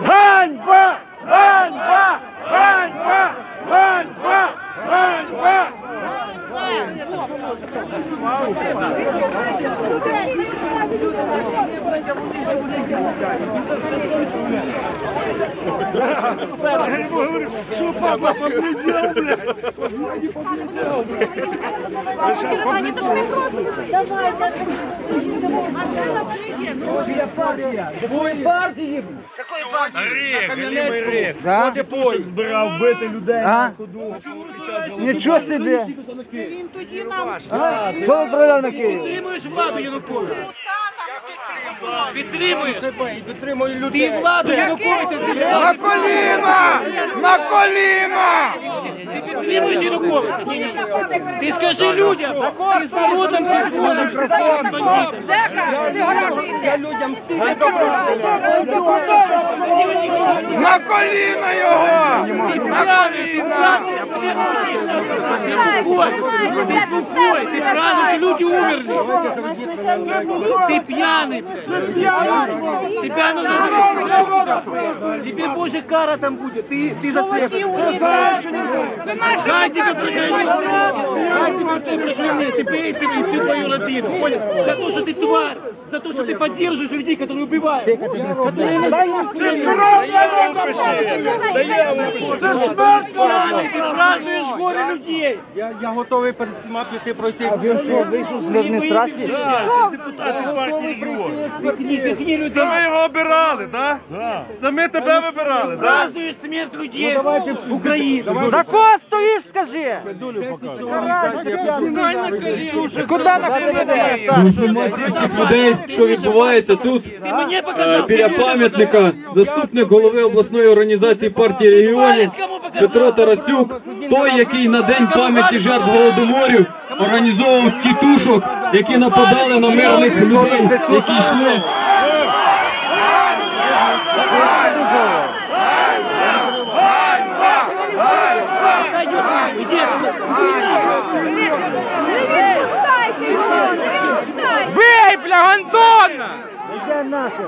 Ганьба! Ганьба! Ганьба! Ганьба! Ганьба! Что папа побледнел, блядь? Посмотри, побледнел, блядь. А сейчас побледнел. Давай, давай. От пушек збирав бити людей на ходу. Нічого собі. А? Хто відправляв на Київ? Підтримуєш владу Януковича? Підтримуєш? Підтримую людей. Ти владу Януковича На коліна! На коліна! ти підтримуєш Януковича? Ні, ні. Ти скажи людям, ти з народом чи з Богом? Зека, ви гаражуєте. Людям стільки добро. На коліна його! На коліна! Ты бухой, ты бухой, ты празднуешь, что люди умерли. Ты пьяный. Тебя надо Тебе больше кара там будет. Ты, ты застрелишь. Дай тебе сохранить. Дай тебе сохранить. Ты бей ты и всю твою родину. Понял? За то, что ты тварь. За то, что ты поддерживаешь людей, которые убивают. Которые насилуют Пьяный, ты празднуешь горе людей. Я, я готовий перед всіма піти пройти. Він що, вийшов з адміністрації? Пихни, пихни людей. Це ви його обирали, так? Це ми тебе вибирали, так? Празднуешь смерть людей Украины. За кого Стоїш, скажи? Куди на всіх людей, що відбувається тут е, біля пам'ятника. Заступник голови обласної організації партії регіонів Петро Тарасюк, той, який на день пам'яті жертв голодоморів організовував тітушок, які нападали на мирних людей, які йшли. Не відпускайте його, не відпускайте. Бей, бля, Антона! Де сьогодні. наше?